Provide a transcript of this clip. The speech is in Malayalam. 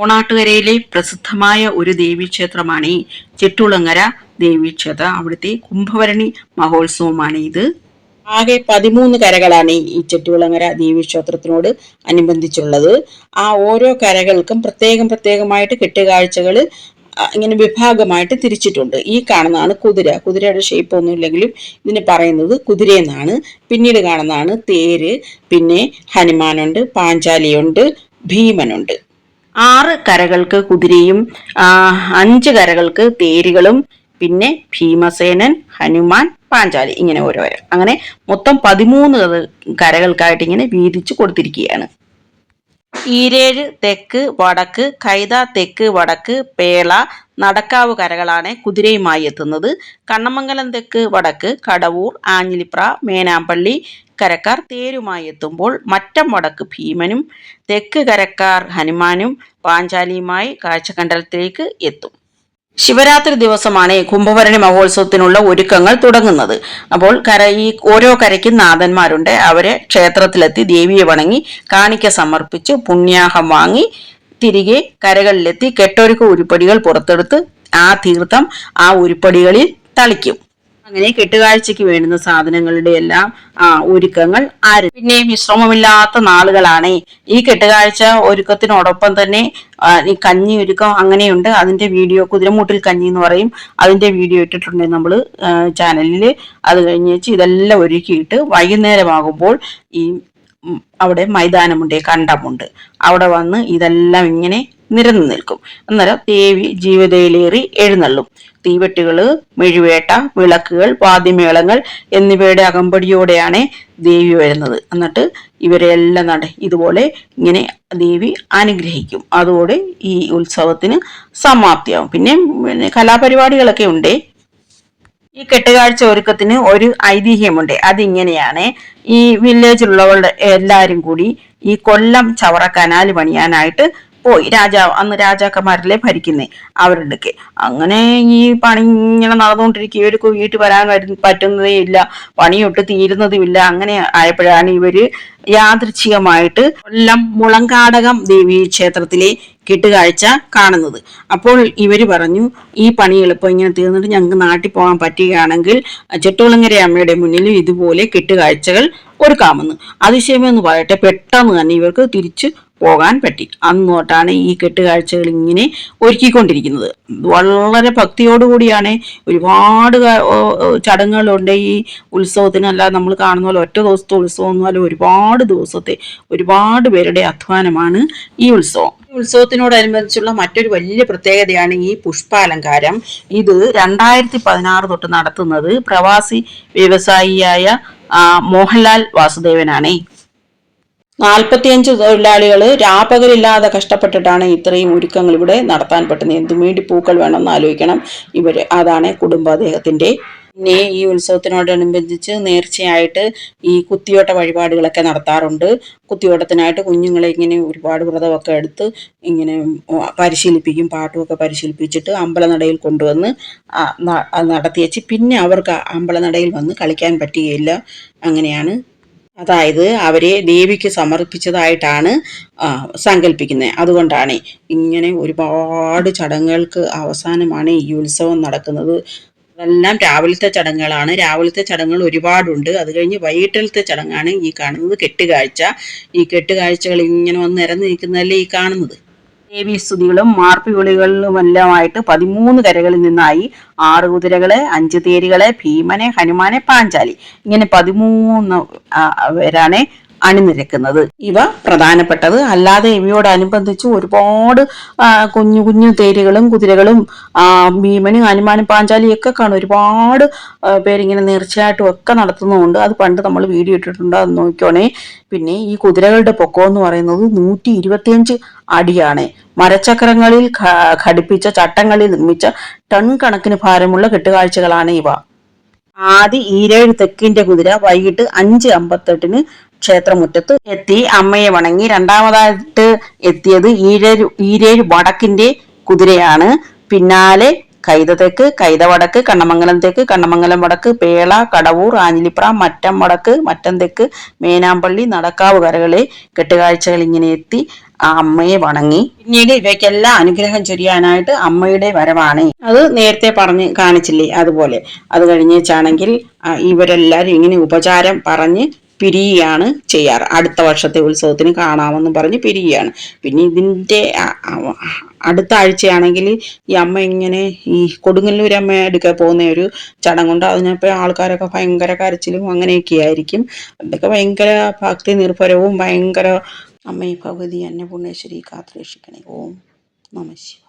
ഓണാട്ടുകരയിലെ പ്രസിദ്ധമായ ഒരു ദേവീക്ഷേത്രമാണ് ഈ ചെട്ടുളങ്ങര ദേവീക്ഷേത്രം. അവിടുത്തെ കുംഭവരണി മഹോത്സവമാണ് ഇത്. ആകെ പതിമൂന്ന് കരകളാണ് ഈ ചെട്ടുകുളങ്ങര ദേവീക്ഷേത്രത്തിനോട് അനുബന്ധിച്ചുള്ളത്. ആ ഓരോ കരകൾക്കും പ്രത്യേകം പ്രത്യേകമായിട്ട് കെട്ടുകാഴ്ചകൾ ഇങ്ങനെ വിഭാഗമായിട്ട് തിരിച്ചിട്ടുണ്ട്. ഈ കാണുന്നതാണ് കുതിര. കുതിരയുടെ ഷേപ്പ് ഒന്നും ഇല്ലെങ്കിലും ഇതിന് പറയുന്നത് കുതിരയെന്നാണ് പിന്നീട് കാണുന്നതാണ് തേര്. പിന്നെ ഹനുമാനുണ്ട് പാഞ്ചാലിയുണ്ട് ഭീമനുണ്ട്. ആറ് കരകൾക്ക് കുതിരയും അഞ്ച് കരകൾക്ക് തേരുകളും പിന്നെ ഭീമസേനൻ ഹനുമാൻ പാഞ്ചാലി ഇങ്ങനെ ഓരോ അങ്ങനെ മൊത്തം പതിമൂന്ന് കരകൾക്കായിട്ട് ഇങ്ങനെ വീതിച്ചു കൊടുത്തിരിക്കുകയാണ്. ഈരേഴ് തെക്ക് വടക്ക് കൈത തെക്ക് വടക്ക് പേള നടക്കാവ് കരകളാണ് കുതിരയുമായി എത്തുന്നത്. കണ്ണമംഗലം തെക്ക് വടക്ക് കടവൂർ ആഞ്ഞിലിപ്ര മേനാമ്പള്ളി കരക്കാർ തേരുമായി എത്തുമ്പോൾ മറ്റം വടക്ക് ഭീമനും തെക്ക് കരക്കാർ ഹനുമാനും പാഞ്ചാലിയുമായി കാഴ്ചകണ്ടലത്തിലേക്ക് എത്തും. ശിവരാത്രി ദിവസമാണ് കുംഭഭരണി മഹോത്സവത്തിനുള്ള ഒരുക്കങ്ങൾ തുടങ്ങുന്നത്. അപ്പോൾ കര ഈ ഓരോ കരയ്ക്കും നാഥന്മാരുണ്ട്. അവരെ ക്ഷേത്രത്തിലെത്തി ദേവിയെ വണങ്ങി കാണിക്ക സമർപ്പിച്ച് പുണ്യാഹം വാങ്ങി തിരികെ കരകളിലെത്തി കെട്ടൊരുക്ക ഉരുപ്പടികൾ പുറത്തെടുത്ത് ആ തീർത്ഥം ആ ഉരുപ്പടികളിൽ തളിക്കും. അങ്ങനെ കെട്ടുകാഴ്ചയ്ക്ക് വേണ്ടുന്ന സാധനങ്ങളുടെ എല്ലാം ആ ഒരുക്കങ്ങൾ ആരും പിന്നെ വിശ്രമമില്ലാത്ത നാളുകളാണ്. ഈ കെട്ടുകാഴ്ച ഒരുക്കത്തിനോടൊപ്പം തന്നെ ഈ കഞ്ഞി ഒരുക്കം അങ്ങനെയുണ്ട്. അതിന്റെ വീഡിയോ കുതിരമൂട്ടിൽ കഞ്ഞി എന്ന് പറയും. അതിന്റെ വീഡിയോ ഇട്ടിട്ടുണ്ട് നമ്മൾ ചാനലിൽ അത് കഴിഞ്ഞ് വെച്ച് ഇതെല്ലാം ഒരുക്കിയിട്ട് വൈകുന്നേരമാകുമ്പോൾ ഈ അവിടെ മൈതാനമുണ്ട് കണ്ടമുണ്ട്. അവിടെ വന്ന് ഇതെല്ലാം ഇങ്ങനെ നിരന്നു നിൽക്കും. അന്നേരം ദേവി ജീവിതയിലേറി എഴുന്നള്ളും. തീവെട്ടുകൾ മെഴുവേട്ട വിളക്കുകൾ വാദ്യമേളങ്ങൾ എന്നിവയുടെ അകമ്പടിയോടെയാണ് ദേവി വരുന്നത്. എന്നിട്ട് ഇവരെല്ലാം നട ഇതുപോലെ ഇങ്ങനെ ദേവി അനുഗ്രഹിക്കും. അതോടെ ഈ ഉത്സവത്തിന് സമാപ്തിയാവും. പിന്നെ പിന്നെ കലാപരിപാടികളൊക്കെ ഉണ്ടേ. ഈ കെട്ടുകാഴ്ച ഒരുക്കത്തിന് ഒരു ഐതിഹ്യമുണ്ട്. അതിങ്ങനെയാണ് ഈ വില്ലേജിലുള്ളവരുടെ എല്ലാവരും കൂടി ഈ കൊല്ലം ചവറ കനാല് പണിയാനായിട്ട് പോയി. രാജാവ് അന്ന് രാജാക്കന്മാരിലെ ഭരിക്കുന്നേ? അവരുടെ അങ്ങനെ ഈ പണി ഇങ്ങനെ നടന്നുകൊണ്ടിരിക്കുക ഇവർക്ക് വീട്ടിൽ വരാൻ വരു- പറ്റുന്നതേ ഇല്ല. പണിയൊട്ട് തീരുന്നതും ഇല്ല. അങ്ങനെ ആയപ്പോഴാണ് ഇവർ യാദൃച്ഛികമായിട്ട് കൊല്ലം മുളങ്കാടകം ദേവി ക്ഷേത്രത്തിലെ കെട്ടുകാഴ്ച കാണുന്നത്. അപ്പോൾ ഇവർ പറഞ്ഞു ഈ പണി എളുപ്പം ഇങ്ങനെ തീർന്നിട്ട് ഞങ്ങൾക്ക് നാട്ടിൽ പോകാൻ പറ്റുകയാണെങ്കിൽ ചെട്ടുകുളങ്ങര അമ്മയുടെ മുന്നിൽ ഇതുപോലെ കെട്ടുകാഴ്ചകൾ ഒരുക്കാമെന്ന്. അതിശയമെന്ന് പറയട്ടെ. പെട്ടെന്ന് തന്നെ ഇവർക്ക് തിരിച്ച് പോകാൻ പറ്റി. അങ്ങോട്ടാണ് ഈ കെട്ടുകാഴ്ചകൾ ഇങ്ങനെ ഒരുക്കിക്കൊണ്ടിരിക്കുന്നത്. വളരെ ഭക്തിയോടുകൂടിയാണ് ഒരുപാട് ചടങ്ങുകളുണ്ട്. ഈ ഉത്സവത്തിനല്ല നമ്മൾ കാണുന്ന പോലെ ഒറ്റ ദിവസത്തെ ഉത്സവം ഒന്നുമല്ല ഒരുപാട് ദിവസത്തെ ഒരുപാട് പേരുടെ അധ്വാനമാണ് ഈ ഉത്സവം. ഉത്സവത്തിനോടനുബന്ധിച്ചുള്ള മറ്റൊരു വലിയ പ്രത്യേകതയാണ് ഈ പുഷ്പാലങ്കാരം. ഇത് രണ്ടായിരത്തി പതിനാറ് തൊട്ട് നടത്തുന്നത് പ്രവാസി വ്യവസായിയായ മോഹൻലാൽ വാസുദേവനാണേ. നാൽപ്പത്തിയഞ്ച് തൊഴിലാളികൾ രാപ്പകലില്ലാതെ കഷ്ടപ്പെട്ടിട്ടാണ് ഇത്രയും ഒരുക്കങ്ങൾ ഇവിടെ നടത്താൻ പറ്റുന്നത്. എന്തും വേണ്ടി പൂക്കൾ വേണമെന്ന് ആലോചിക്കണം. ഇവർ അതാണ് കുടുംബാദ്ദേഹത്തിന്റെ പിന്നെ ഈ ഉത്സവത്തിനോടനുബന്ധിച്ച് നേർച്ചയായിട്ട് ഈ കുത്തിയോട്ട വഴിപാടുകളൊക്കെ നടത്താറുണ്ട്. കുത്തിയോട്ടത്തിനായിട്ട് കുഞ്ഞുങ്ങളെ ഇങ്ങനെ ഒരുപാട് വ്രതമൊക്കെ എടുത്ത് ഇങ്ങനെ പരിശീലിപ്പിക്കും പാട്ടുമൊക്കെ പരിശീലിപ്പിച്ചിട്ട് അമ്പലനടയിൽ കൊണ്ടുവന്ന് നടത്തിയേച്ച് പിന്നെ അവർക്ക് അമ്പലനടയിൽ വന്ന് കളിക്കാൻ പറ്റുകയില്ല. അങ്ങനെയാണ് അതായത് അവരെ ദേവിക്ക് സമർപ്പിച്ചതായിട്ടാണ് സങ്കല്പിക്കുന്നത് അതുകൊണ്ടാണ് ഇങ്ങനെ ഒരുപാട് ചടങ്ങുകൾക്ക് അവസാനമാണ് ഈ ഉത്സവം നടക്കുന്നത്. അതെല്ലാം രാവിലത്തെ ചടങ്ങുകളാണ്. രാവിലത്തെ ചടങ്ങുകൾ ഒരുപാടുണ്ട്. അത് കഴിഞ്ഞ് വൈകിട്ടലത്തെ ചടങ്ങാണ് ഈ കാണുന്നത് കെട്ടുകാഴ്ച. ഈ കെട്ടുകാഴ്ചകൾ ഇങ്ങനെ വന്ന് നിരന്ന് നിൽക്കുന്നതല്ലേ ഈ കാണുന്നത്. ദേവീസ്തുതികളും മാർപ്പിവിളികളിലുമെല്ലാമായിട്ട് പതിമൂന്ന് കരകളിൽ നിന്നായി ആറ് കുതിരകളെ അഞ്ച് തേരുകളെ ഭീമനെ ഹനുമാനെ പാഞ്ചാലി ഇങ്ങനെ പതിമൂന്ന് പേരാണ് അണിനിരക്കുന്നത്. ഇവ പ്രധാനപ്പെട്ടത്. അല്ലാതെ ഇവയോടനുബന്ധിച്ച് ഒരുപാട് കുഞ്ഞു കുഞ്ഞു തേരുകളും കുതിരകളും ഭീമനും ഹനുമാനും പാഞ്ചാലിയും ഒക്കെ കാണും. ഒരുപാട് പേരിങ്ങനെ നേർച്ചയായിട്ടും ഒക്കെ നടത്തുന്നതുകൊണ്ട് അത് പണ്ട് നമ്മൾ വീഡിയോ ഇട്ടിട്ടുണ്ട്. അത് നോക്കിക്കോണേ. പിന്നെ ഈ കുതിരകളുടെ പൊക്കം എന്ന് പറയുന്നത് നൂറ്റി ഇരുപത്തിയഞ്ച് അടിയാണ്. മരച്ചക്രങ്ങളിൽ ഘടിപ്പിച്ച ചട്ടങ്ങളിൽ നിർമ്മിച്ച ടൺ കണക്കിന് ഭാരമുള്ള കെട്ടുകാഴ്ചകളാണ് ഇവ. ആദ്യ ഈരേഴ് തെക്കിന്റെ കുതിര വൈകിട്ട് അഞ്ച് അമ്പത്തെട്ടിന് ക്ഷേത്രമുറ്റത്ത് എത്തി. അമ്മയെ വണങ്ങി രണ്ടാമതായിട്ട് എത്തിയത് ഈരേഴ് ഈരേഴ് വടക്കിന്റെ കുതിരയാണ്. പിന്നാലെ കൈതത്തേക്ക് കൈതവടക്ക് കൈത കണ്ണമംഗലം തെക്ക് കണ്ണമംഗലം വടക്ക് പേള കടവൂർ ആഞ്ഞിലിപ്ര മറ്റം വടക്ക് മറ്റം തെക്ക് മേനാമ്പള്ളി നടക്കാവ് കരകളെ കെട്ടുകാഴ്ചകൾ ഇങ്ങനെ എത്തി. ആ അമ്മയെ വണങ്ങി. പിന്നീട് ഇവയ്ക്കെല്ലാം അനുഗ്രഹം ചൊരിയാനായിട്ട് അമ്മയുടെ വരവാണ്. അത് നേരത്തെ പറഞ്ഞ് കാണിച്ചില്ലേ അതുപോലെ. അത് കഴിഞ്ഞേച്ചാണെങ്കിൽ ഇവരെല്ലാരും ഇങ്ങനെ ഉപചാരം പറഞ്ഞ് പിരിയുകയാണ് ചെയ്യാറ്. അടുത്ത വർഷത്തെ ഉത്സവത്തിന് കാണാമെന്ന് പറഞ്ഞ് പിരിയുകയാണ്. പിന്നെ ഇതിന്റെ അടുത്ത ആഴ്ചയാണെങ്കിൽ ഈ അമ്മ ഇങ്ങനെ ഈ കൊടുങ്ങല്ലൂർ അമ്മ എടുക്കാൻ പോകുന്ന ഒരു ചടങ്ങുണ്ട് അതിനപ്പോൾ ആൾക്കാരൊക്കെ ഭയങ്കര കരച്ചിലും അങ്ങനെയൊക്കെ ആയിരിക്കും അതൊക്കെ ഭയങ്കര ഭക്തി നിർഭരവും ഭയങ്കര അമ്മേ ഭഗവതി അന്നപൂർണേശ്വരി കാത്തുരക്ഷിക്കണേ. ഓം നമ ശിവായ